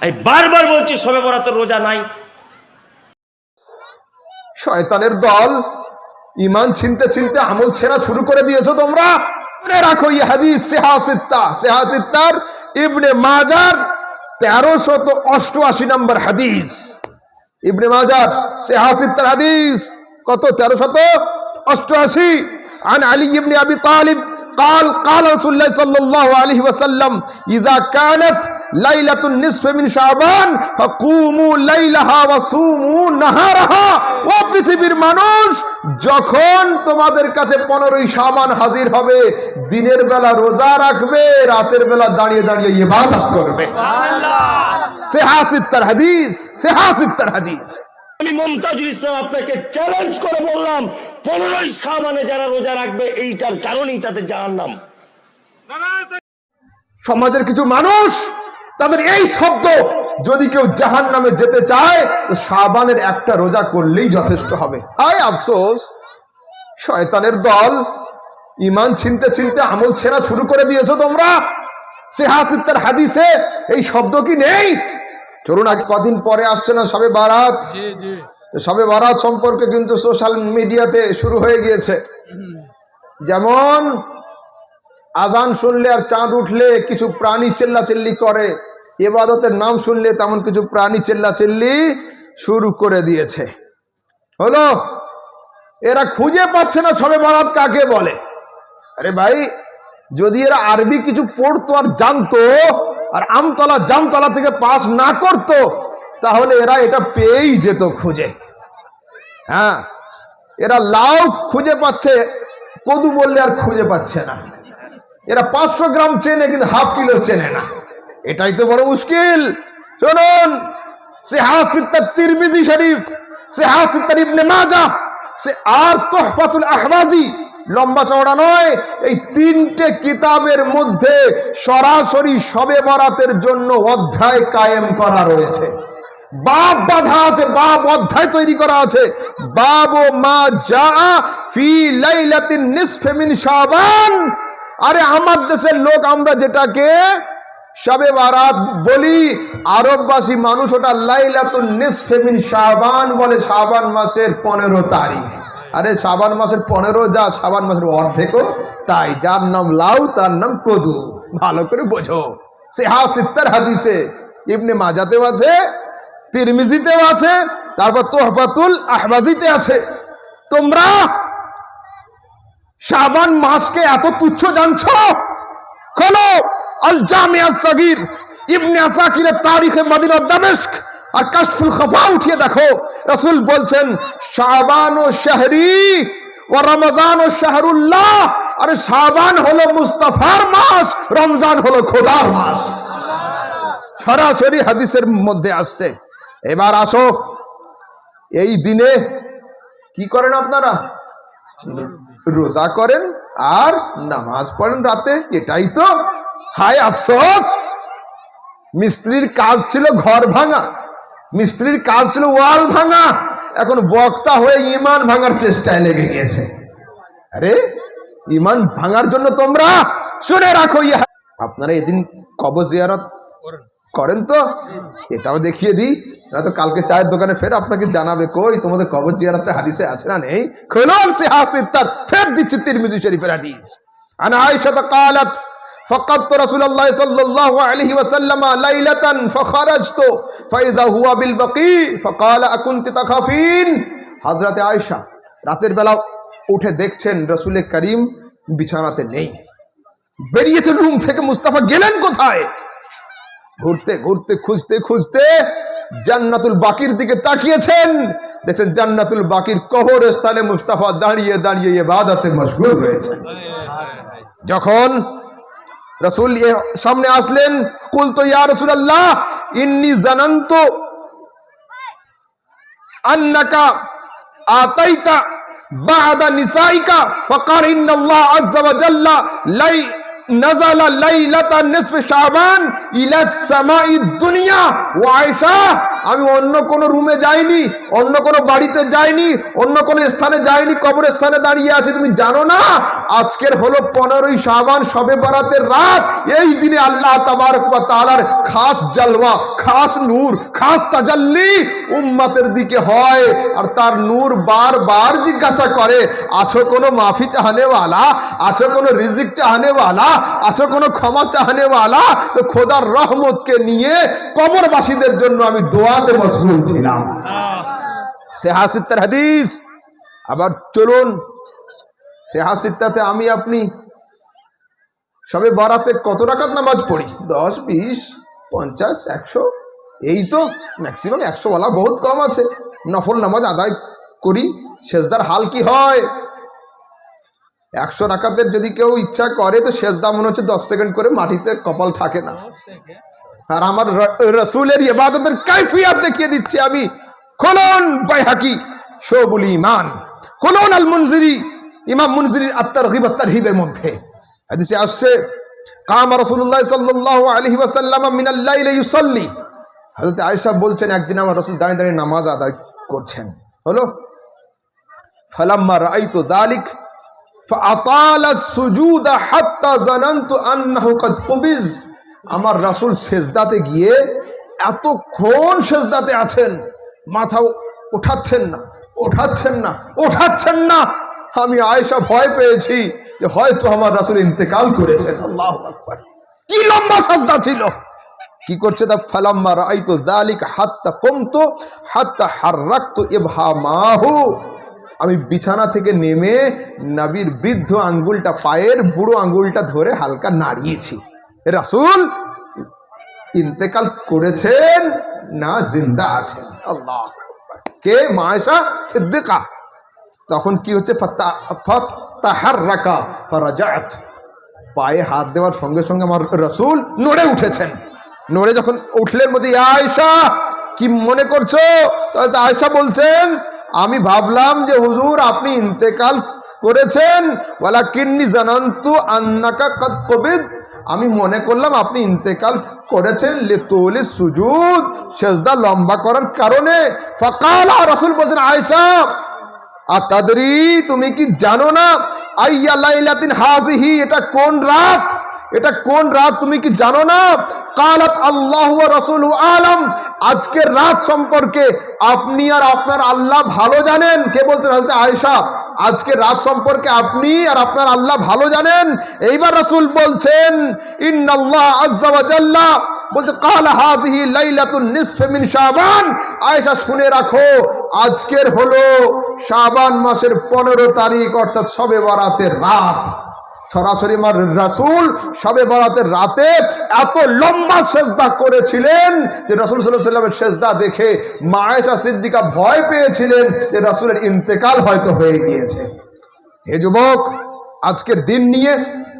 আমি বারবার বলছি সবে বরাতের রোজা নাই শয়তানের দল ইমান ছিনতে ছিনতে আমল ছেঁড়া শুরু করে দিয়েছো তোমরা মনে রাখো এই হাদিস সেহাসিত্তা সেহাসিত্তার ইবনে মাজার তেরোশত অষ্টআশি নম্বর হাদিস ইবনে মাজার সেহাসিত্তার হাদিস কত তেরোশত অষ্টআশি عن علي بن ابي طالب قال قال رسول الله صلى الله عليه وسلم اذا كانت লাইলাতুন নিসফে মানুষ যখন তোমাদের কাছে পনেরোই সামান হাজির হবে দিনের বেলা রোজা রাখবে রাতের বেলা দাঁড়িয়ে দাঁড়িয়ে ইবাদত করবে। সেহাসিত্তার হাদিস আমি মমতাজুল ইসলাম আপনাকে চ্যালেঞ্জ করে বললাম পনেরোই সামানে যারা রোজা রাখবে এইটার কারণেই তাদের জাহার নাম সমাজের কিছু মানুষ তাদের এই শব্দ যদি কেউ জাহান নামে যেতে চায় তো সাবানের একটা রোজা করলেই যথেষ্ট হবে। আয় আফসোস শয়তানের দল ইমান ছিনতে ছিনতে আমল ছেঁড়া শুরু করে দিয়েছ তোমরা। সে হাসিত্তার হাদিসে এই শব্দ কি নেই? চলুন আগে কদিন পরে আসছে না সবে বারাত? সবে বারাত সম্পর্কে কিন্তু সোশ্যাল মিডিয়াতে শুরু হয়ে গিয়েছে। যেমন আজান শুনলে আর চাঁদ উঠলে কিছু প্রাণী চেল্লাচেল্লি করে। এবাদতের নাম শুনলে তেমন কিছু প্রাণী চেল্লাচেল্লি শুরু করে দিয়েছে। হলো, এরা খুঁজে পাচ্ছে না সবে বারাত কাকে বলে। আরে ভাই, যদি এরা আরবি কিছু পড়তো আর জানতো, আর আমতলা জামতলা থেকে পাস না করতো, তাহলে এরা এটা পেয়েই যেত খুঁজে। হ্যাঁ এরা লাউ খুঁজে পাচ্ছে, কদু বললে আর খুঁজে পাচ্ছে না। এরা পাঁচশো গ্রাম চেনে, কিন্তু হাফ কিলো চেনে না। এটাই তো বড় মুশকিল। শুনুন সে হাসিত্তার তিরমিজি শরীফ সে হাসিত্তার ইবনে মাজা সে আর তোহফাতুল আহবাজি, লম্বা চওড়া নয়, এই তিনটে কিতাবের মধ্যে সরাসরি সবে বরাতের জন্য অধ্যায় কায়েম করা রয়েছে। বাপ বাধা আছে বাপ অধ্যায় তৈরি করা আছে। বাব মা যা ফি লাইলাতিন নিসফে মিন শাবান আরে আমার দেশের লোক আমরা যেটাকে সবে বারাত বলি, আরববাসী মানুষ ওটা লাইলাতুন নিসফে মিন শাবান বলে শাবান মাসের পনেরো তারিখ। আরে শাবান মাসের পনেরো যা, শাবান মাসের অর্ধেকও তাই, যার নাম লাউ, তার নাম কদু। ভালো করে বোঝো। সে হাসিত্তার হাদিসে, ইবনে মাজাতেও আছে, তিরমিজিতেও আছে, তারপর তোহফাতুল আহবাজিতে আছে। তোমরা শাবান মাসকে এত তুচ্ছ জানছো? খোলো আল জামিয়া সাগির ইবনে আসাকিরের তারিখে মদিনা দামেস্ক আর কাশফুল খফা উঠিয়ে দেখো। রাসূল বলছেন, শাবান ও শাহরি ও রমজান ও শাহরুল্লাহ, আর শাবান হলো মুস্তাফার মাস, রমজান হলো খোদার মাস। সরাসরি হাদিসের মধ্যে আসছে। এবার আসো, এই দিনে কি করেন আপনারা? রোজা করেন আর নামাজ পড়েন রাতে, এটাই তো হায় আফসোস। মিস্ত্রির কাজ ছিল ঘর ভাঙা, মিস্ত্রির কাজ ছিল ওয়াল ভাঙা, এখন বক্তা হয়ে ইমান ভাঙার চেষ্টায় লেগে গিয়েছে। আরে, ইমান ভাঙার জন্য তোমরা শুনে রাখো ইহা আপনারা এদিন কবর জিয়ারত করেন। তো এটাও দেখিয়ে দিই না তো কালকে চায়ের দোকানে ফের আপনাকে জানাবে কই তোমাদের কবর জিয়ারতটা হাদিসে আছে না নেই খুলুন সে হাসিদ তার ফের দিচ্ছি তিরমিজি শরীফের হাদিস আনা আয়েশা قالت فقدت رسول الله صلى الله عليه وسلم ليلة فخرجت فإذا هو بالبقيع فقال أكنت تخافين حضرت আয়েশা রাতের বেলা উঠে দেখছেন রসুল করিম বিছানাতে নেই বেরিয়েছে রুম থেকে মুস্তাফা গেলেন কোথায় ঘুরতে ঘুরতে, খুঁজতে খুঁজতে জান্নাতুল বাকির দিকে তাকিয়েছেন। দেখছেন জান্নাতুল বাকির কবর স্থানে মুস্তাফা দাঁড়িয়ে দাঁড়িয়ে এবাদতে মশগুল রয়েছেন যখন রসুল সামনে আসলেন কুল তো ইয়া রসুল আল্লাহ ইন্নি জানান্ত আন্নাকা আতাইতা বাদা নিসাইকা, ফকার ইন্নাল্লাহ আজ্জা ওয়া জাল্লা, লাই نزل ليلة نصف شعبان إلى السماء الدنيا وعائشة আমি অন্য কোনো রুমে যাইনি, অন্য কোনো বাড়িতে যাইনি, অন্য কোনো স্থানে যাইনি, কবরস্থানে দাঁড়িয়ে আছি। তুমি জানো না? আজকের হলো পনেরোই শাবান, সবে বরাতের রাত। এই দিনে আল্লাহ তাবারক তালার খাস জালওয়া খাস নূর, খাস তাজাল্লি উম্মাতের দিকে হয়। আর তার নূর বারবার জিজ্ঞাসা করে, আছো কোনো মাফি চাহানেওয়ালা? আছো কোনো রিজিক চাহানেওয়ালা? আছো কোনো ক্ষমা চাহানেওয়ালা? তো খোদার রহমতকে নিয়ে কবরবাসীদের জন্য আমি দোয়াতে মজগুল ছিলাম সেহাসিত্তার হাদিস। আবার চলুন সেহাসিত্তাতে আমি আপনি সবে বারাতে কত টাকার নামাজ পড়ি? দশ, বিশ, পঞ্চাশ, একশো, এই তো ম্যাক্সিমাম একশো বলা বহুত কম আছে। নফল নামাজ আদায় করি শেষদার হাল কি হয়? একশো রাখাতের যদি কেউ ইচ্ছা করে তো শেষ দাম মনে হচ্ছে দশ সেকেন্ড করে মাটিতে কপাল থাকে না। আর আমার রসুলের ইবাদতের কাইফিয়াত দেখিয়ে দিচ্ছি আমি। খোলন বাইহাকি শোবুল ইমান খোলন আল মুনজিরি ইমাম মুনজির আত্মার হিব আত্মার হিবের মধ্যে। হাদিসে আসছে কাম রসুল্লাহ সাল্লাহ আলহি আসাল্লাম মিনাল্লাহ ইউসল্লি। হজরত আয়েশা বলছেন একদিন আমার রসুল দাঁড়িয়ে দাঁড়িয়ে নামাজ আদায় করছেন। হলো ফালাম্মা রাই তো দালিক আমার রাসূল সেজদাতে গিয়ে এতক্ষণ সেজদাতে আছেন, মাথা ওঠাচ্ছেন না ওঠাচ্ছেন না ওঠাচ্ছেন না। আমি আয়েশা ভয় পেয়েছি যে হয়তো আমার রাসূল ইন্তেকাল করেছেন। আল্লাহ কি লম্বা সাজদা ছিল। কি করছে তা? ফালাম্মা রাআইতু যালিকা হাত্তা কমতু, হাত্তা হাররাকতু ইবহামাহু আমি বিছানা থেকে নেমে নাবির বৃদ্ধ আঙ্গুলটা, পায়ের বুড়ো আঙ্গুলটা ধরে হালকা নাড়িয়েছি। রাসূল, ইন্তেকাল করেছেন না জিন্দা আছেন? আল্লাহ কে? মায়েশা সিদ্দিকা। তখন কি হচ্ছে? পায়ে হাত দেওয়ার সঙ্গে সঙ্গে আমার রসুল নড়ে উঠেছেন। নড়ে যখন উঠলেন বলছে, "ইয়া আয়েশা, কি মনে করছ? তো আয়েশা বলছেন আমি ভাবলাম যে, হুজুর, আপনি ইন্তেকাল করেছেন। ওয়ালা কিন্নি জানান্তু আন্নাকা কদ কবিদ। আমি মনে করলাম, আপনি ইন্তেকাল করেছেন লেতোলে সুজুদ, সেজদা লম্বা করার কারণে। ফকাল রসুল বলছেন আয়েশা, আতাদরি, তুমি কি জানো না, আইয়া লাইলাতিন হাজিহি এটা কোন রাত? এটা কোন রাত, তুমি কি জানো না? কালাত আল্লাহ রসুল আলম আজকের রাত সম্পর্কে আপনি আর আপনার আল্লাহ ভালো জানেন? কে বলছেন? হাজরত আয়েশা, আজকে রাত সম্পর্কে আপনি আর আপনার আল্লাহ ভালো জানেন? এইবার রসুল বলছেন, ইন্নাল্লাহ আজ্জা বলছে, কাল হাদিহি লাইলাতুন নিসফে মিন শাবান। আয়েশা, শুনে রাখো, আজকের হলো শাবান মাসের পনেরো তারিখ, অর্থাৎ সবে বরাতের রাত। সরাসরি আমার রাসুল সবে বরাতের রাতে এত লম্বা সেজদা করেছিলেন যে রসুল সাল্লামের সেজদা দেখে মায়েশা সিদ্দিকা ভয় পেয়েছিলেন যে রাসুলের ইন্তেকাল হয়তো হয়ে গিয়েছে। হে যুবক, আজকের দিন নিয়ে